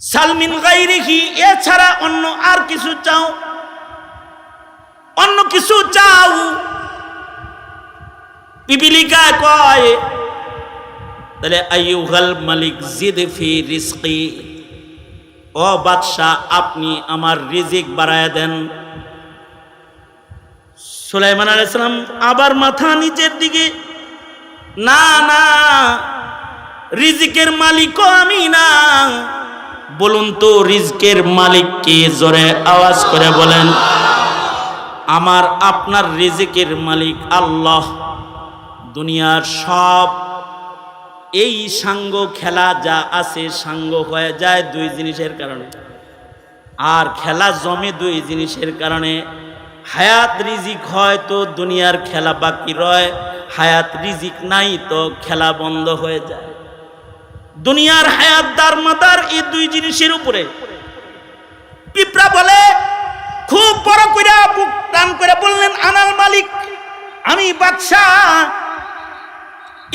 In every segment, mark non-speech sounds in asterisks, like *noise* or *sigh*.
সালমিন গাইরিহি, এছাড়া অন্য আর কিছু চাও? অন্য কিছু চাও? পিপিলিকা কয়, তাহলে আইয়ুহাল মালিক জিদ ফি রিজকি। ও বাদশাহ, আপনি আমার রিজিক বাড়ায় দেন। সুলাইমান আলাইসালাম আবার মাথা নিচের দিকে, না না, রিজিকের মালিকও আমি না। বলুন তো, রিজকের মালিক কে? জোরে আওয়াজ করে বলেন, আমার আপনার রিজিকের মালিক আল্লাহ। দুনিয়ার সব এই সাঙ্গ খেলা যা আছে সাঙ্গ হয়ে যায় দুই জিনিসের কারণে। আর খেলা জমে দুই জিনিসের কারণে। হায়াত রিজিক হয় তো দুনিয়ার খেলা বাকি রয়, হায়াত রিজিক নাই তো খেলা বন্ধ হয়ে যায়। দুনিয়ার হায়াত, দার মাদার, এই দুই জিনিসের উপরে। পিঁপড়া বলে, খুব বড় করে বুক টান করে বললেন, আনাল মালিক, আমি বাদশাহ।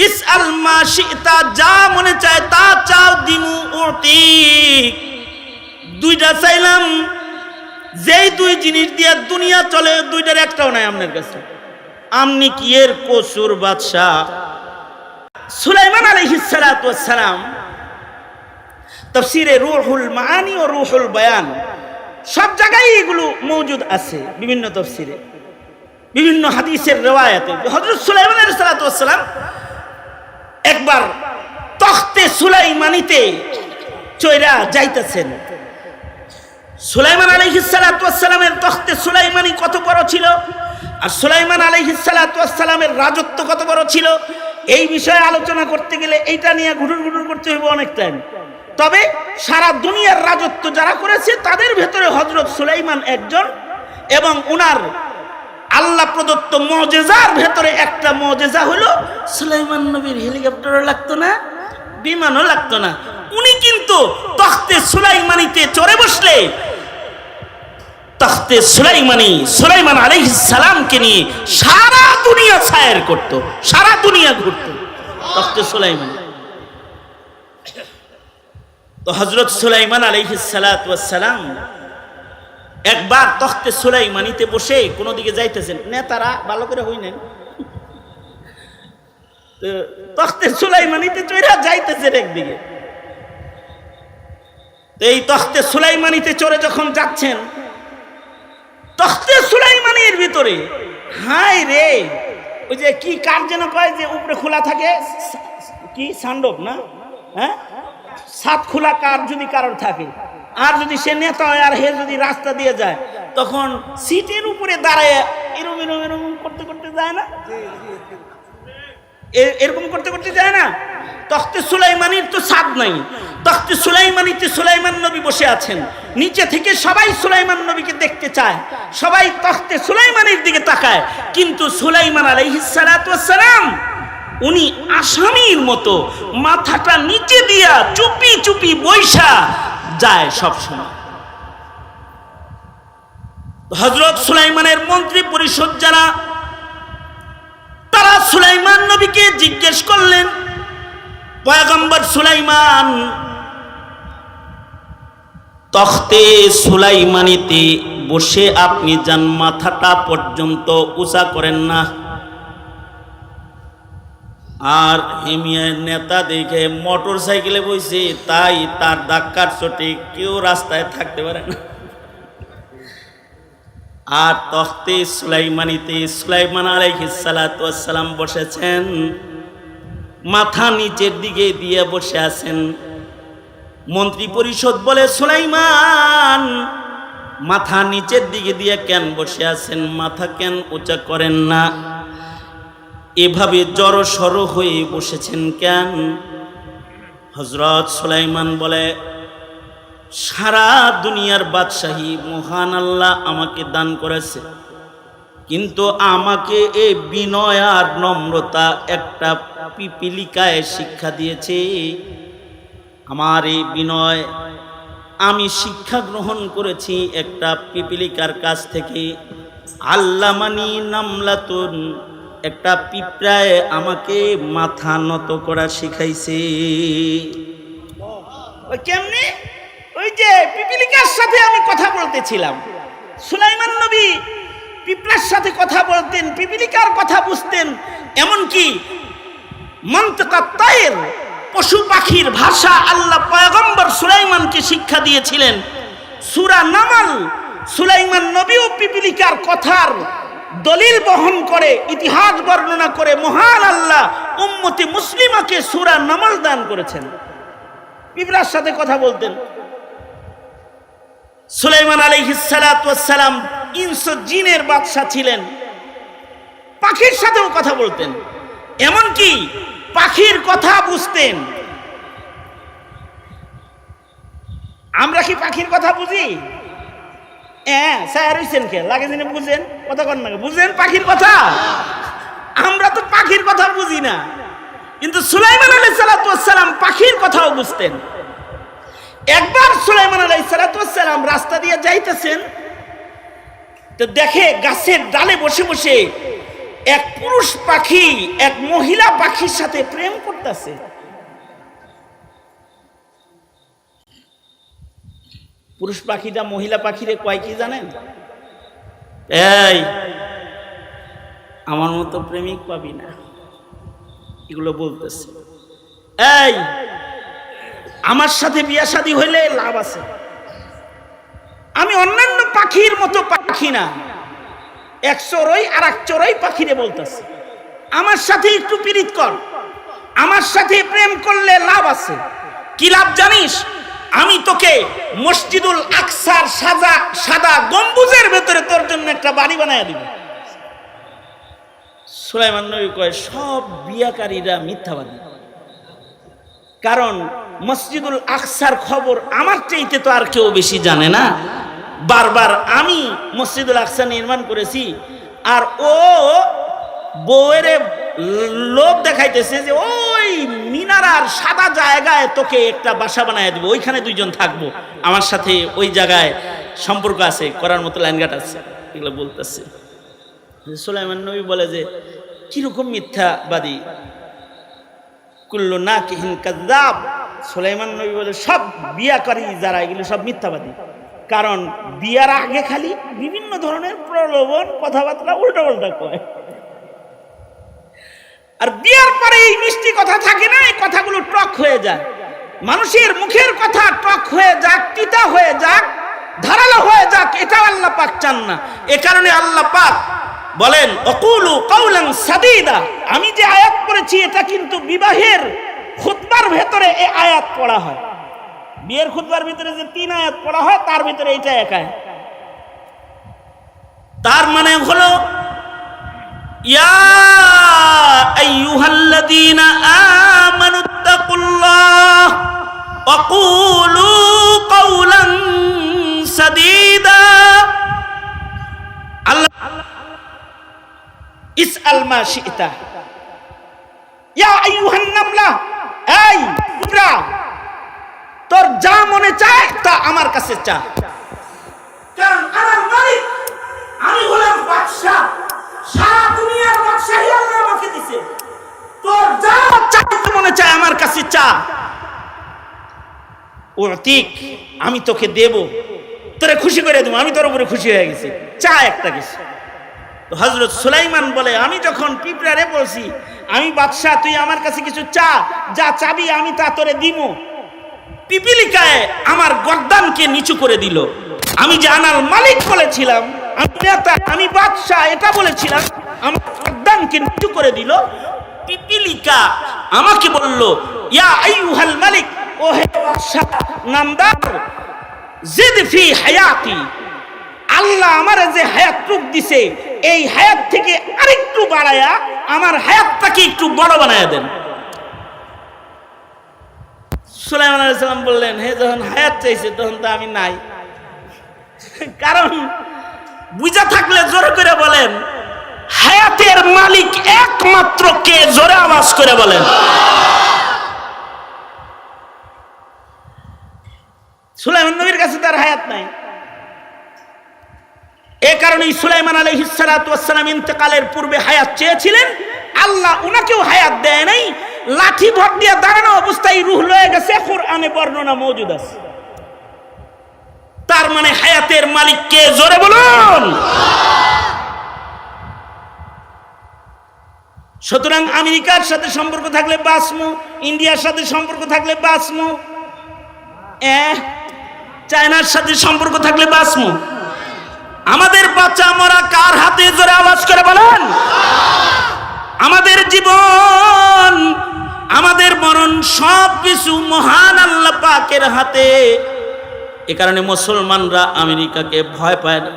ইস আল মা শিতা, যা মনে চায় তা চাও দিমু ওটি দুইটা চাইলাম, যেই দুই জিনিস দিয়ে দুনিয়া চলে, দুইটার একটাও নাই আপনার কাছে। আমনি কি এর কসুর বাদশাহ? সুলাইমান সালাতু ওয়াস রুহুল মাআনি ও রুহুল বায়ান সব জায়গায় এগুলো মৌজুদ আছে, বিভিন্ন তফসিরে, বিভিন্ন হাদিসের রেওয়ায়াতে। হযরত সুলাইমান আলাইহিস সালাতু একবার তখতে সুলাইমানিতে চৈরা যাইতেছেন। সুলাইমান আলহিসালামের তখতে সুলাইমানি কত বড় ছিল? আর সুলাইমান আলহিসালামের রাজত্ব কত বড় ছিল? এই বিষয়ে আলোচনা করতে গেলে এইটা নিয়ে ঘুটুর ঘুটুর করতে হইব অনেক টাইম তবে সারা দুনিয়ার রাজত্ব যারা করেছে, তাদের ভেতরে হজরত সুলাইমান একজন এবং উনার আল্লাহ প্রদত্ত মজেজার ভেতরে একটা মজেজা হলো, সুলাইমান নবীর হেলিকপ্টারও লাগতো না, বিমানও লাগতো না। উনি কিন্তু তখতে সুলাইমানিতে চড়ে বসলে তখতে সুলাইমানি, সুলাইমান আলাইহিস সালামকে নিয়ে সারা দুনিয়া ছায়ের করত, সারা দুনিয়া ঘুরত। তখতে সুলাইমানি। তো হজরত সুলাইমান আলাইহিস সালাম একবার তখতে সুলাইমানিতে বসে কোনো দিকে যাইতেছেন, নেতারা, ভালো করে হইনেন তো তখতে সুলাইমানিতে চড়া যাইতেছেন একদিকে। তো এই তখতে সুলাইমানিতে চড়ে যখন যাচ্ছেন তখতে সুলাইমানের ভিতরে হাই রে, ওই যে কি কার যেন কয় যে উপরে খোলা থাকে? কি সান্ডব না? হ্যাঁ? সাত খোলা কার যদি কারোর থাকে। আর যদি সে নেতা হয় আর হে যদি রাস্তা দিয়ে যায়, তখন সিটের উপরে দাঁড়ায় এরম এরম এরম করতে করতে যায় না? এরকম করতে করতে যায় না? তখতে সুলাইমানির তো সাদ নাই। তখতে সুলাইমানিতে সুলাইমান নবী বসে আছেন। নিচে থেকে সবাই সুলাইমান নবীকে দেখতে চায়। সবাই তখতে সুলাইমানের দিকে তাকায়। কিন্তু সুলাইমান আলাইহিস সালাতু ওয়াস সালাম, উনি আসামির মতো মাথাটা নিচে দিয়া চুপি চুপি বৈশা যায় সবসময় হজরত সুলাইমানের মন্ত্রী পরিষদ যারা তারা সুলাইমান নবীকে জিজ্ঞেস করলেন, পয়গম্বর সুলাইমান, তখতে সুলাইমানিতে বসে আপনি যান, মাথাটা পর্যন্ত উঁচা করেন না। আর হেমিয়ার নেতা দেখে মোটর সাইকেলে বসে তাই তার ধাক্কার চোটে কেউ রাস্তায় থাকতে পারে না। আর তখতে সুলাইমানিতে সুলাইমান আলাইহিসালাম বসেছেন। মাথা নিচের দিকে দিয়ে বসে আছেন। মন্ত্রী পরিষদ বলে, সুলাইমান, মাথা নিচের দিকে দিয়ে কেন বসে আছেন? মাথা কেন উঁচা করেন না? এভাবে জড় সড় হয়ে বসেছেন কেন? হজরত সুলাইমান বলে সারা দুনিয়ার বাদশাহী মহান আল্লাহ আমাকে দান করেছে। কিন্তু আমাকে এই বিনয় আর নম্রতা একটা পিপিলিকায় শিক্ষা দিয়েছে। আমার এই বিনয় আমি শিক্ষা গ্রহণ করেছি একটা পিপিলিকার কাছ থেকে। আল্লামানি নামলাতুন একটা পিঁপড়ায় আমাকে মাথা নত করা শিখাইছে। কেমনে? ওই যে পিপিলিকার সাথে আমি কথা বলতেছিলাম। সুলাইমান নবী পিপলার সাথে কথা বলতেন, পিপিলিকার কথা বুঝতেন। এমনকি মন্তকাত্তায়ের পশু পাখির ভাষা আল্লাহ পয়গম্বর সুলাইমানকে শিক্ষা দিয়েছিলেন। সুরা নামাল সুলাইমান নবী ও পিপিলিকার কথার দলিল বহন করে, ইতিহাস বর্ণনা করে মহান আল্লাহ উম্মতি মুসলিমাকে সুরা নামাল দান করেছেন। পিপলার সাথে কথা বলতেন। সুলাইমান আলাইহিসালাম ইনসো জিনের বাদশাহ ছিলেন। পাখির সাথেও কথা বলতেন। এমনকি পাখির কথা বুঝতেন। আমরা কি পাখির কথা বুঝি? হ্যাঁ স্যার হইছেন কে? লাগে যিনি বুঝেন, কথা কন না বুঝেন পাখির কথা? আমরা তো পাখির কথা বুঝি না। কিন্তু সুলাইমান আলাই সালাম পাখির কথাও বুঝতেন। একবার সুলাইমান আলাই সালাম রাস্তা দিয়ে যাইতেছেন, তো দেখে গাছের ডালে বসে বসে এক পুরুষ পাখি, এক মহিলা পাখির সাথে প্রেম করতেছে। পুরুষ পাখিটা মহিলা পাখিরে কয় কি জানেন? এই, আমার মতো প্রেমিক পাবি না। এগুলো বলতেছে। এই আমার সাথে বিয়া শাদী হইলে লাভ আছে। আমি অন্যান্য পাখির মতো পাখি না। এক চড়ই আর এক চড়ই পাখিরে বলতেছে, আমার সাথে একটু পীড়িত কর। আমার সাথে প্রেম করলে লাভ আছে। কি লাভ জানিস? আমি তোকে মসজিদুল আকসার সাজা, সাদা গম্বুজের ভেতরে তোর জন্য একটা বাড়ি বানায় দিব। সুলাইমান নবী কয়, সব বিয়াকারীরা মিথ্যাবাদী। কারণ মসজিদুল আকসার খবর আমার চাইতে তো আর কেউ বেশি জানে না। বারবার আমি মসজিদুল আকসা নির্মাণ করেছি আর ও বউয়ের লোভ দেখাইতেছে যে ওই মিনারার সাদা জায়গায় তোকে একটা বাসা বানায় দেবো, ওইখানে দুইজন থাকব। আমার সাথে ওই জায়গায় সম্পর্ক আছে, করার মতো লাইনঘাট আছে, এগুলো বলতেছে। সুলাইমান নবী বলে যে, কীরকম মিথ্যাবাদী? কুল্লু না কিহিন কাজাব সুলাইমান নবী বলে, সব বিয়াকারী যারা, এগুলো সব মিথ্যাবাদী। কারণ বিয়ার আগে খালি বিভিন্ন ধরনের প্রলোভন, কথাবার্তা উল্টা উল্টা কয়। আর বিয়ার পরে এই মিষ্টি কথা থাকে না, এই কথাগুলো টক হয়ে যায়। মানুষের মুখের কথা টক হয়ে যাক, তিতা হয়ে যাক, ধারালো হয়ে যাক এটা আল্লাহ পাক চান না। এ কারণে আল্লাহ পাক বলেন, অকুলু কৌলাং সাদিদা। আমি যে আয়াত পড়েছি, এটা কিন্তু বিবাহের খুতবার ভেতরে এই আয়াত পড়া হয়। বিয়ের খুতবার ভিতরে যে তিন আয়াত পড়া হয়, তার ভিতরে এইটা এক আয়াত তার মানে হলো, ইয়া আইয়ুহাল্লাযীনা আমানু তাকুল্লাহ ওয়া কুলু কওলান সাদীদা। আল্লাহ ইসআল মা শি'তা ইয়া আইয়ুহান নামলা এই কুবরা তোর যা মনে তা আমার কাছে চা। কারণ আমার মালিক আমি হলাম বাদশাহ। সারা দুনিয়ার বাদশাহী আল্লাহ আমাকে দিছে। তোর যা চাইতে মনে চায় আমার কাছে চা। অতীক আমি তোকে দেব। তোরে খুশি করে দেবো। আমি তোর উপরে খুশি হয়ে গেছি। চা একটা কিছু হজরত সুলাইমান বলে আমি যখন পিঁপড়ারে বলছি আমি বাদশাহ তুই আমার কাছে কিছু চা যা চাবি আমি তা তোরে দিব পিপিলিকায় আমার গর্দানকে নিচু করে দিল। আমি যে আনার মালিক বলেছিলাম, আমি নেতা, আমি বাদশাহ, এটা বলেছিলাম, আমার গর্দানকে নিচু করে দিল। পিপিলিকা আমাকে বলল, ইয়া আইয়ুহাল মালিক ও হে বাদশাহ, নামদার, জিদ ফি হায়াতি। আল্লাহ আমার যে হায়াত রূপ দিছে, এই হায়াত থেকে আরেকটু বাড়ায়া আমার হায়াতটাকে একটু বড় বানায়া দেন। সুলাইমান বললেন, হে, যখন হায়াত চাইছে, তখন তো আমি নাই। কারণ বুঝা থাকলে জোরে করে বলেন, হায়াতের মালিক একমাত্র কে, জোরে আওয়াজ করে বলেন। সুলাইমান নবীর কাছে তার হায়াত নাই। এ কারণেই সুলাইমান আলহ হিসালাম ইন্তেকালের পূর্বে হায়াত চেয়েছিলেন। আল্লাহ উনাকেও হায়াত দেয় নাই। লাঠি ভর দিয়ে দাঁড়ানো অবস্থায় রুহ লয়ে গেছে, কোরআনে বর্ণনা মজুদ আছে। তার মানে হায়াতের মালিককে জোরে বলুন। সুতরাং আমেরিকার সাথে সম্পর্ক থাকলে বাসমু ইন্ডিয়ার সাথে সম্পর্ক থাকলে বাসমু চায়নার সাথে সম্পর্ক থাকলে বাসমু আমাদের বাচ্চা মরা কার হাতে জোরে আওয়াজ করে বলেন? আমাদের জীবন আমাদের মরণ সব কিছু মহান আল্লাহ পাকের হাতে। এ কারণে মুসলমানরা আমেরিকাকে ভয় পায় না।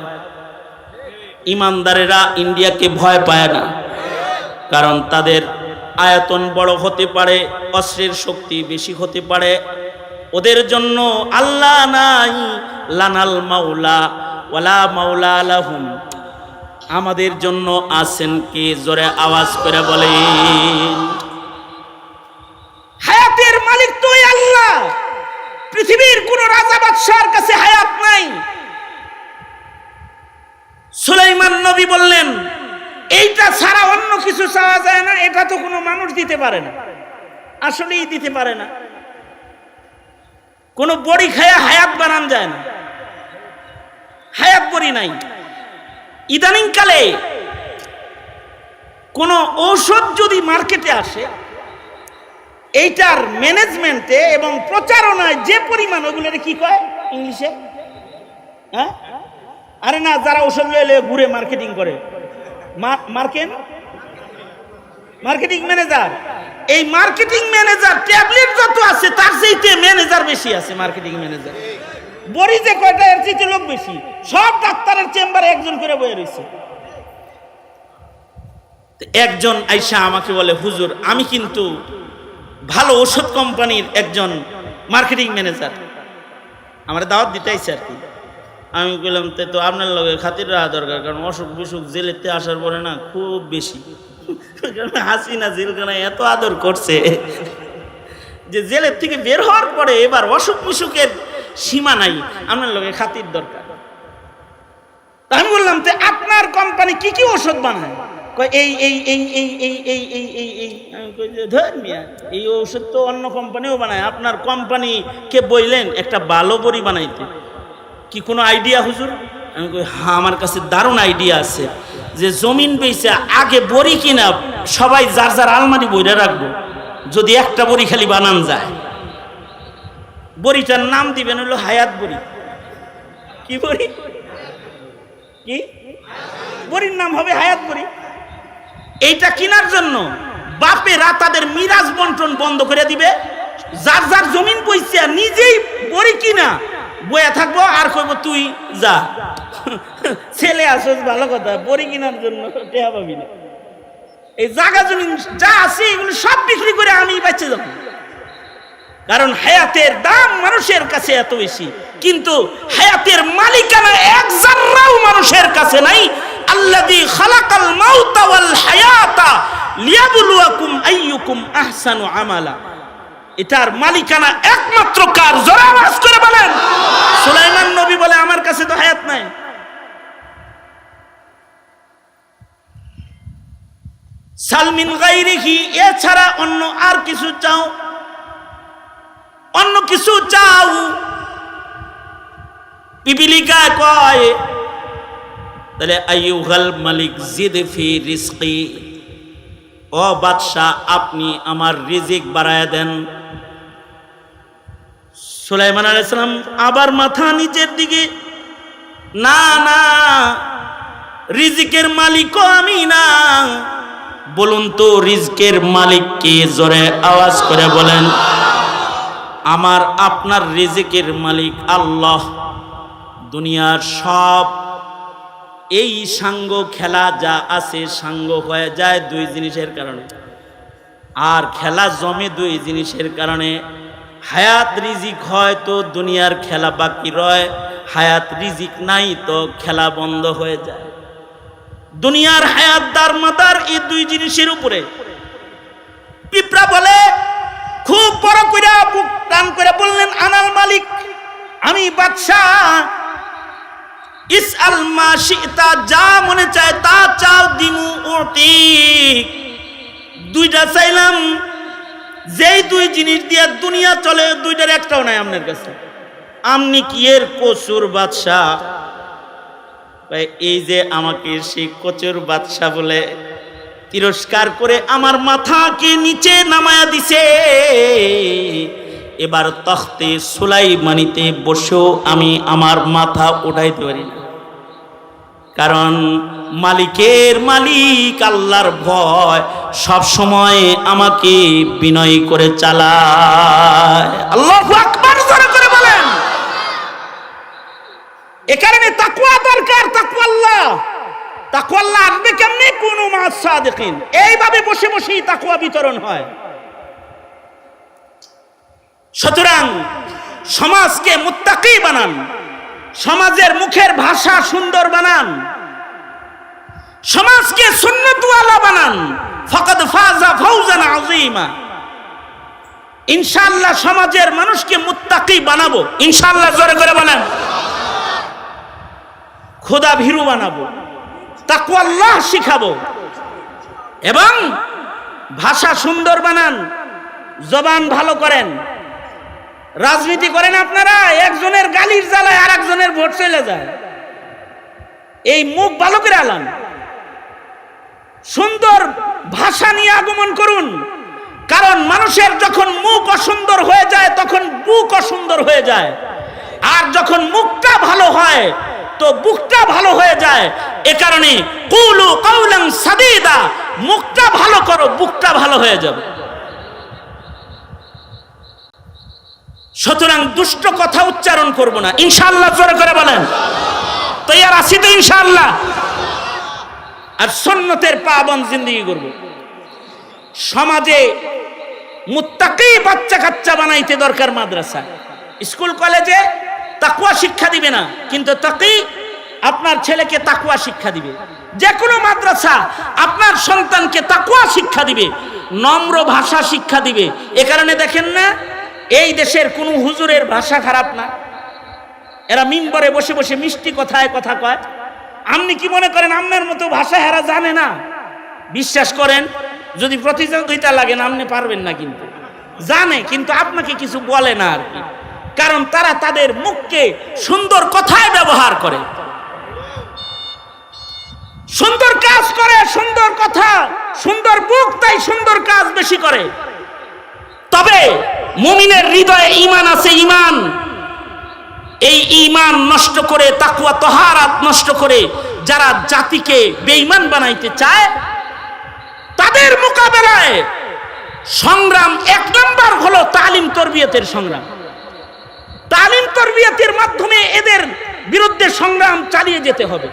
ইমানদারেরা ইন্ডিয়াকে ভয় পায় না। কারণ তাদের আয়তন বড় হতে পারে, অস্ত্রের শক্তি বেশি হতে পারে। ওদের জন্য আল্লাহ নাই, লানাল মাওলা, ওয়ালা মাওলা লাহুম। আমাদের জন্য আছেন কে? জোরে আওয়াজ করে বলেন। হায়াতের মালিক তুই আল্লাহ। পৃথিবীর কোন রাজা বাদশার কাছে হায়াত নাই। সুলাইমান নবী বললেন, এইটা ছাড়া অন্য কিছু চাওয়া যায় না, এটা তো কোনো মানুষ দিতে পারে না। আসলেই দিতে পারে না। কোনো বড়ি খায়া হায়াত বানান যায় না। হায়াত বড়ি নাই। ইদানিং কালে কোন ঔষধ যদি মার্কেটে আসে এইটার ম্যানেজমেন্টে এবং প্রচারণায় যে পরিমাণ, ওগুলোর কি কয় ইংলিশে? হ্যাঁ? আরে না, যারা ওষুধ লয়ে ঘুরে মার্কেটিং করে। মার্কেট মার্কেটিং ম্যানেজার এই মার্কেটিং ম্যানেজার ট্যাবলেট যত আছে, তার চাইতে ম্যানেজার বেশি আছে মার্কেটিং ম্যানেজার বড়ি যে কয়টা, এর চাইতে লোক বেশি। সব ডাক্তারের চেম্বারে একজন করে বয়ে রয়েছে। একজন আইসা আমাকে বলে, হুজুর, আমি কিন্তু ভালো ওষুধ কোম্পানির একজন মার্কেটিং ম্যানেজার। আমার দাওয়াত দিতে আইসে আর কি। আমি বললাম তে তো আপনার লগে খাতির রাখা দরকার, কারণ অসুখ বিসুখ জেলেতে আসার পরে না খুব বেশি। কারণ *laughs* হাসিনা জেলখানায় এত আদর করছে যে জেলের থেকে বের হওয়ার পরে এবার অসুখ বিসুখের সীমা নাই, আপনার লগে খাতির দরকার। আমি বললাম যে আপনার কোম্পানি কি কি ওষুধ বানায়? এই এই এই এই এই এই এই এই এই, আমি যে ধর মিয়া, এই ওষুধ তো অন্য কোম্পানিও বানায়, আপনার কোম্পানি কে বইলেন, একটা ভালো বড়ি বানাইতে? কি কোনো আইডিয়া হুজুর? আমি কই হ্যাঁ আমার কাছে দারুণ আইডিয়া আছে, যে জমিন বেচে আগে বড়ি কিনা, সবাই যার যার আলমারি বইরে রাখব, যদি একটা বড়ি খালি বানান যায়। বড়িটার নাম দিবেন হলো হায়াত বড়ি। কি বড়ি? কি? বড়ির নাম হবে হায়াত বড়ি। এইটা কেনার জন্য বাপেরা তাদের মিরাজ বন্টন বন্ধ করে দিবে। যার যার জমিন পয়সা নিজেই বড়ি কিনা বয়া থাকব আর কইব, তুই যা। *laughs* ছেলে আসোস ভালো কথা, বড়ি কেনার জন্য টেহা পাবি না। এই জায়গা জমিন যা আছে, এগুলো সব বিক্রি করে আমি বেঁচে যাব। কারণ হায়াতের দাম মানুষের কাছে এত বেশি, কিন্তু হায়াতের মালিকানা এক জাররাও মানুষের কাছে নাই আল্লাযী খালাকাল মাউতা ওয়াল হায়াতা লিয়াবলুয়াকুম আইয়ুকুম আহসানু আমালা। এটার মালিকানা একমাত্র কার? জোরে আওয়াজ করে বলেন। সুলাইমান নবী বলে আমার কাছে তো হায়াত নাই। সালমিন গাইরিহি এছাড়া অন্য আর কিছু চাও? অন্য কিছু চাও? পিপিলিকা কয় তাহলে আইয়ুহাল মালিক জিদ ফি রিজকি। ও বাদশাহ, আপনি আমার রিজিক বাড়ায় দেন। সুলাইমান আলাইসালাম আবার মাথা নিচের দিকে, না না, রিজিকের মালিকও আমি না। বলুন তো, রিজকের মালিক কে? জোরে আওয়াজ করে বলেন, আমার, আপনার রিজিকের মালিক আল্লাহ। দুনিয়ার সব এই সাঙ্গ খেলা যা আছে সাঙ্গ হয়ে যায় দুই জিনিসের কারণে। আর খেলা জমে দুই জিনিসের কারণে। হায়াত রিজিক হয় তো দুনিয়ার খেলা বাকি রয়, হায়াত রিজিক নাই তো খেলা বন্ধ হয়ে যায়। দুনিয়ার হায়াত, দার মাতার এই দুই জিনিসের উপরে। পিঁপড়া বলে, খুব বড় করে বুক টান করে বললেন, আনাল মালিক, আমি বাদশাহ ইস আল মা শিতা যা মনে চায় তা চাও দিমু ওটি দুইটা চাইলাম, যেই দুই জিনিস দিয়ে দুনিয়া চলে, দুইটার একটাও নাই আপনার কাছে। আমনি কি এর কচুর বাদশাহ এই যে আমাকে সেই কচুর বাদশাহ বলে তিরস্কার করে আমার মাথাকে নিচে নামায়া দিছে। এবার তখতে সুলাইমানিতে বসেও আমি আমার মাথা উঠাইতে পারি না। কারণ মালিকের মালিক আল্লাহর ভয় সব সময় আমাকে বিনয় করে চালায়। আল্লাহ করে বলেন। এ কারণে তাকুয়া দরকার তাকুয়া আল্লাহ। তাকুয়া আল্লাহ আসবে কেমনে? কোন মাস সাদিকিন। এইভাবে বসে বসেই তাকুয়া বিতরণ হয়। সুতরাং সমাজকে মুত্তাকি বানান। সমাজের মুখের ভাষা সুন্দর বানান। সমাজকে সুন্নতওয়ালা বানান। ফকদ ফাজা ফৌজান আযীমা। ইনশাআল্লাহ সমাজের মানুষকে মুত্তাকি বানাবো। ইনশাআল্লাহ জোরে করে বানান খোদা ভীরু বানাবো। তাকওয়া আল্লাহ শিখাবো। এবং ভাষা সুন্দর বানান। জবান ভালো করেন। রাজনীতি করেন আপনারা, একজনের গালির জ্বালায় আর একজনের ভোট চলে যায়। এই মুখ ভালো করে আলান। সুন্দর ভাষা নিয়ে আগমন করুন। কারণ মানুষের যখন মুখ অসুন্দর হয়ে যায়, তখন বুক অসুন্দর হয়ে যায়। আর যখন মুখটা ভালো হয়, তো বুকটা ভালো হয়ে যায়। এ কারণে কুলু কৌলাং সাদিদা, মুখটা ভালো করো, বুকটা ভালো হয়ে যাবে। সুতরাং দুষ্ট কথা উচ্চারণ করব না। ইনশাআল্লাহ জোরে করে বলেন। তৈয়ার আছি তো ইনশাআল্লাহ। আর সন্ন্যতের পাবন জিন্দগি করব। সমাজে মুত্তাকি বাচ্চা কাচ্চা বানাইতে দরকার মাদ্রাসা। স্কুল, কলেজে তাকুয়া শিক্ষা দিবে না। কিন্তু তাকি আপনার ছেলেকে তাকুয়া শিক্ষা দিবে। যে কোনো মাদ্রাসা আপনার সন্তানকে তাকুয়া শিক্ষা দিবে। নম্র ভাষা শিক্ষা দিবে। এ কারণে দেখেন না এই দেশের কোনো হুজুরের ভাষা খারাপ না। এরা মিম্বরে বসে বসে মিষ্টি কথায় কথা কয়। আপনি কি মনে করেন আম্মের মতো ভাষা এরা জানে না? বিশ্বাস করেন, যদি প্রতিযোগিতা লাগে না, আপনি পারবেন না কিন্তু। জানে, কিন্তু আপনাকে কিছু বলে না আর কি। কারণ তারা তাদের মুখকে সুন্দর কথায় ব্যবহার করে। সুন্দর কাজ করে, সুন্দর কথা, সুন্দর বুক, তাই সুন্দর কাজ বেশি করে। তবে মুমিনের হৃদয়ে ইমান আছে ইমান এই ইমান নষ্ট করে তাকুয়া তহারাত নষ্ট করে যারা জাতিকে বেঈমান বানাইতে চায়, তাদের মোকাবেলায় সংগ্রাম এক নম্বর হলো তালিম তরবিয়তের সংগ্রাম। তালিম তরবিয়তের মাধ্যমে এদের বিরুদ্ধে সংগ্রাম চালিয়ে যেতে হবে।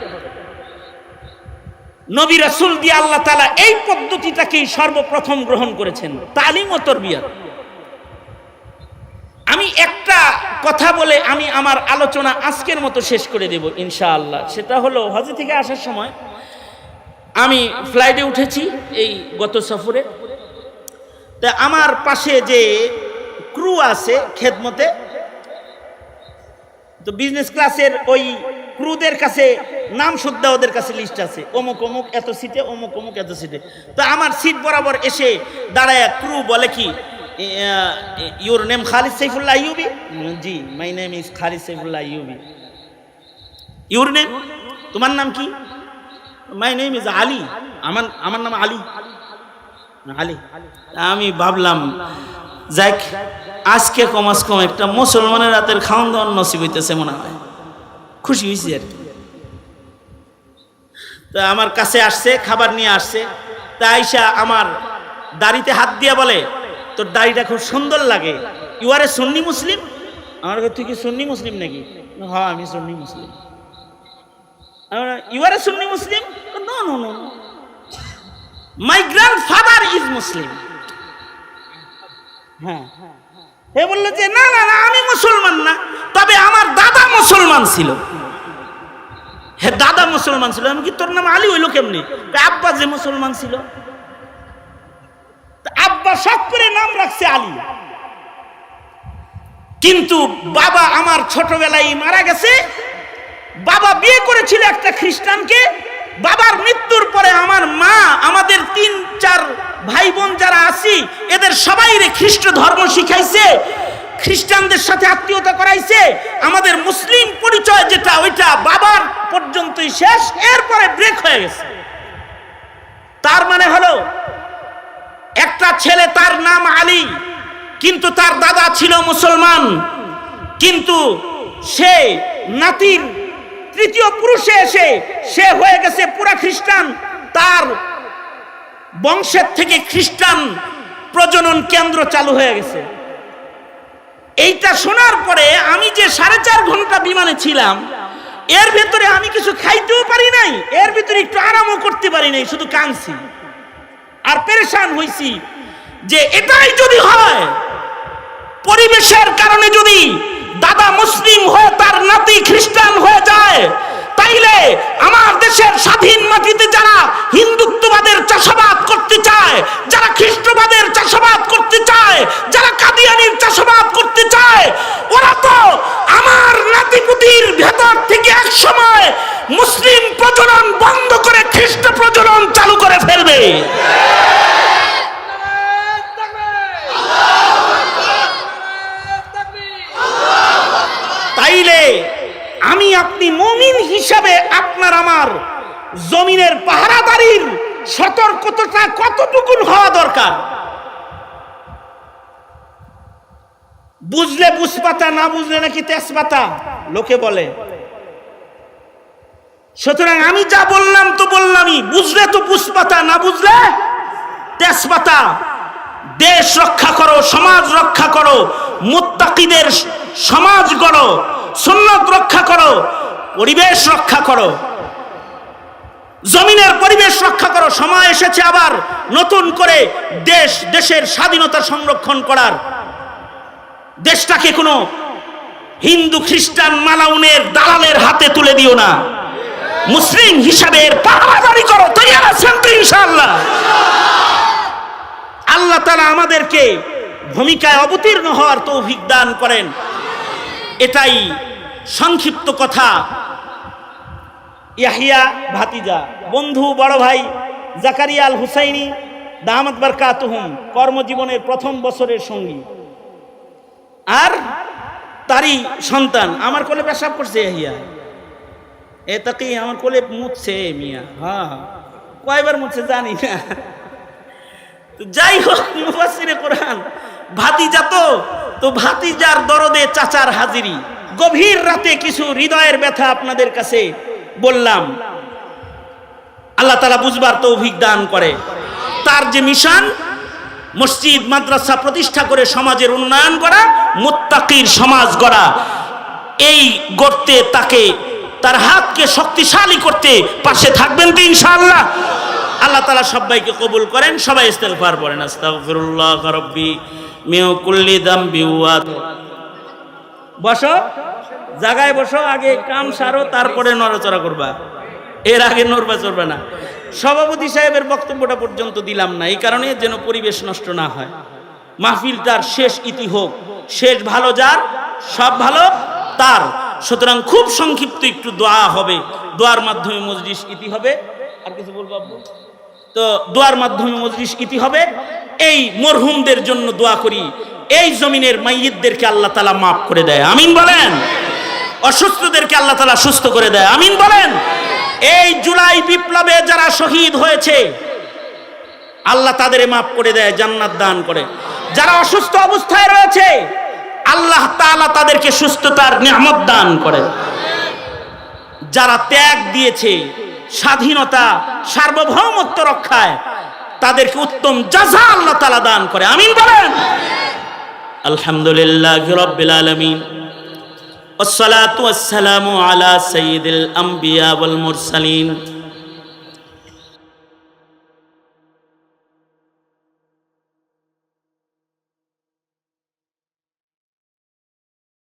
নবী রাসূল দিয়ে আল্লাহ তাআলা এই পদ্ধতিটাকেই সর্বপ্রথম গ্রহণ করেছেন, তালিম ও তরবিয়ত। আমি একটা কথা বলে আমি আমার আলোচনা আজকের মতো শেষ করে দেব, ইনশাআল্লাহ। সেটা হলো হজে থেকে আসার সময় আমি ফ্লাইটে উঠেছি, এই গত সফরে। তা আমার পাশে যে ক্রু আছে খেদমতে, তো বিজনেস ক্লাসের ওই ক্রুদের কাছে নাম শুদ্ধা ওদের কাছে লিস্ট আছে। অমুক অমুক, এত সিটে অমুক অমুক, এত সিটে তো আমার সিট বরাবর এসে দাঁড়ায় ক্রু বলে কি ইউর নেম খালিদ সাইফুল্লাহ ইউবি জি my name is Khalid Saifullah UV your name তোমার নাম কি মাই নেম ইজ আলী আমার আমার নাম আলী আলী আমি ভাবলাম যাক, আজকে কমাস কম একটা মুসলমানের রাতের খাওয়ান দাওয়ান নসিব হইতেছে মনে হয়। খুশি হয়েছি আর কি। তা আমার কাছে আসছে, খাবার নিয়ে আসছে। তা আইসা আমার দাড়িতে হাত দিয়া বলে তোর দাড়িটা খুব সুন্দর লাগে। ইউ আর এ সুন্নি মুসলিম আমার তুই কি সুন্নি মুসলিম নাকি? হ্যাঁ আমি সুন্নি মুসলিম you are a Sunni Muslim my grandfather is Muslim হ্যাঁ। এ বলল যে, না না না, আমি মুসলমান না। তবে আমার দাদা মুসলমান ছিল। হে দাদা মুসলমান ছিল। আমি কি তোর নাম আলী হইল কেমনি? আব্বা যে মুসলমান ছিল। আব্বা শখ করে নাম রাখছে আলী। কিন্তু বাবা আমার ছোটবেলায় মারা গেছে। বাবা বিয়ে করেছিল একটা খ্রিস্টানকে। বাবার মৃত্যুর পরে আমার মা, আমাদের তিন, চার ভাই বোন যারা আছি, এদের সবাই রে খ্রিস্ট ধর্ম শিখাইছে। খ্রিস্টানদের সাথে আত্মীয়তা করাইছে। আমাদের মুসলিম পরিচয় যেটা, ওইটা বাবার পর্যন্তই শেষ। এরপরে ব্রেক হয়ে গেছে। তার মানে হলো একটা ছেলে তার নাম আলী, কিন্তু তার দাদা ছিল মুসলমান, কিন্তু সে নাতির তৃতীয় পুরুষে এসে সে হয়ে গেছে পুরা খ্রিস্টান। তার বংশের থেকে খ্রিস্টান প্রজনন কেন্দ্র চালু হয়ে গেছে। এইটা শোনার পরে আমি যে সাড়ে চার ঘণ্টা বিমানে ছিলাম, এর ভেতরে আমি কিছু খাইতেও পারি নাই, এর ভিতরে একটু আরামও করতে পারি নাই, শুধু কাঁদছি। আর পেরেশান হইছি যে এটাই যদি হয়, পরিবেশের কারণে যদি দাদা মুসলিম হয়ে তার নাতি খ্রিস্টান হয়ে যায় তাইলে আমার দেশের স্বাধীন মাটিতে যারা হিন্দুত্ববাদের চাষাবাদ করতে চায়, যারা খ্রিস্টবাদের চাষাবাদ করতে চায়, যারা কাদিয়ানির চাষাবাদ করতে চায়, ওরা তো আমার নাতিপুতির ভেতর থেকে এক সময় মুসলিম প্রজনন বন্ধ করে খ্রিস্ট প্রজনন চালু করে ফেলবে। তাইলে আমি আপনি মমিন হিসাবে আপনার আমার জমিনের পাহারাদারির সতর্কতা কতটুকুন হওয়া দরকার? বুঝলে বুঝপাতা, না বুঝলে নাকি তেজপাতা? লোকে বলে। সুতরাং আমি যা বললাম তো বললামই। বুঝলে তো বুঝপাতা, না বুঝলে তেজপাতা? দেশ রক্ষা করো, সমাজ রক্ষা করো, মুত্তাকিদের সমাজ গড়ো। সুন্নত রক্ষা করো, পরিবেশ রক্ষা করো, জমিনের পরিবেশ রক্ষা করো। সময় এসেছে আবার নতুন করে দেশ, দেশের স্বাধীনতা সংরক্ষণ করার। দেশটাকে কোনো হিন্দু, খ্রিস্টান, মালাউনের দালালের হাতে তুলে দিও না। মুসলিম হিসাবে করো আল্লাহ তারা আমাদেরকে ভূমিকায় অবতীর্ণ হওয়ার তৌফিক দান করেন। এটাই সংক্ষিপ্ত কথা। ইয়াহিয়া ভাতিজা, বন্ধু, বড় ভাই জাকারিয়া আল হুসাইনি দামাত বারকাতুহুম, কর্মজীবনের প্রথম বছরের সঙ্গী। আর তারই সন্তান, আমার কোলে পেশাব করছে ইয়াহিয়া। এ তাকে আমার কোলে মুছছে মিয়া হ্যাঁ কয়বার মুছছে জানি না। যাই হোক মুফাসিরে কোরআন ভাতিজা তো তো ভাতিজার দরদে চাচার হাজিরি। গভীর রাতে কিছু হৃদয়ের ব্যথা আপনাদের কাছে বললাম। আল্লাহ তালা বুঝবার তৌফিক দান করে। তার যে মিশন, মসজিদ, মাদ্রাসা প্রতিষ্ঠা করে সমাজের উন্নয়ন করা, মুত্তাকির সমাজ গড়া, এই গড়তে তাকে, তার হাতকে শক্তিশালী করতে পাশে থাকবেন তো ইনশাআল্লাহ? আল্লাহ তালা সবাইকে কবুল করেন, সবাই ইস্তেগফার পড়েন। আস্তাগফিরুল্লাহ রাব্বি মিউ কুল্লি দামবি ওয়া বসো জায়গায় বসো, আগে কাম সারো, তারপরে নড়াচড়া করবা। এর আগে নড়বা চড়বে না। সভাপতি সাহেবের বক্তব্যটা পর্যন্ত দিলাম না, এই কারণে যেন পরিবেশ নষ্ট না হয়। মাহফিলটার শেষ ইতি হোক, শেষ ভালো যার, সব ভালো তার। সুতরাং খুব সংক্ষিপ্ত একটু দোয়া হবে, দোয়ার মাধ্যমে মজলিস ইতি হবে। আর কিছু বলব? তো দোয়ার মাধ্যমে মজলিস ইতি হবে। এই মরহুমদের জন্য দোয়া করি। এই জমিনের মাইয়িদদেরকে আল্লাহ তালা মাফ করে দেয়। আমিন বলেন? অসুস্থদেরকে আল্লাহ তালা সুস্থ করে দেয়। আমিন বলেন? এই জুলাই বিপ্লবে যারা শহীদ হয়েছে, আল্লাহ তাদের মাফ করে দেয়, জান্নাত দান করে। যারা অসুস্থ অবস্থায় রয়েছে, আল্লাহ তাআলা তাদেরকে সুস্থতার নিয়ামত দান করে। যারা ত্যাগ দিয়েছে স্বাধীনতা সার্বভৌমত্ব রক্ষায় তাদেরকে উত্তম জাযা আল্লাহ তাআলা দান করে আমিন বলেন আলহামদুলিল্লাহ রাব্বিল আলামিন والصلاة والسلام على سيد الأنبياء والمرسلين